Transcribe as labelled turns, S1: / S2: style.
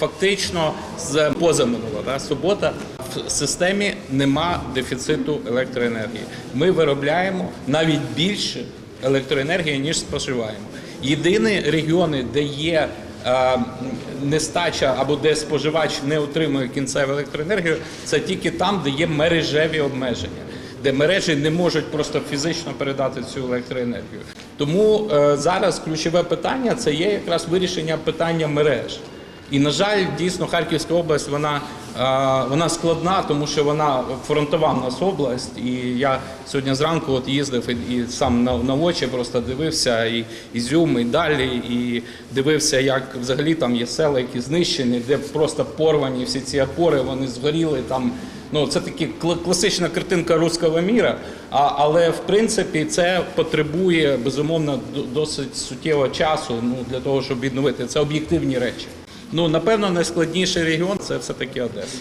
S1: Фактично з позаминула да, субота в системі нема дефіциту електроенергії. Ми виробляємо навіть більше електроенергії, ніж споживаємо. Єдині регіони, де є е, нестача або де споживач не отримує кінцеву електроенергію, це тільки там, де є мережеві обмеження, де мережі не можуть просто фізично передати цю електроенергію. Тому е, зараз ключове питання це є якраз вирішення питання мереж. І на жаль, дійсно Харківська область вона, е, вона складна, тому що вона фронтова в нас область. І я сьогодні зранку от їздив і, і сам на, на очі просто дивився і Ізюм, і далі, і дивився, як взагалі там є села, які знищені, де просто порвані всі ці опори, вони згоріли там. Ну, це такі кла- класична картинка руського міра, а, але в принципі це потребує безумовно досить суттєвого часу ну, для того, щоб відновити. Це об'єктивні речі. Ну, напевно, найскладніший регіон це все-таки Одеса.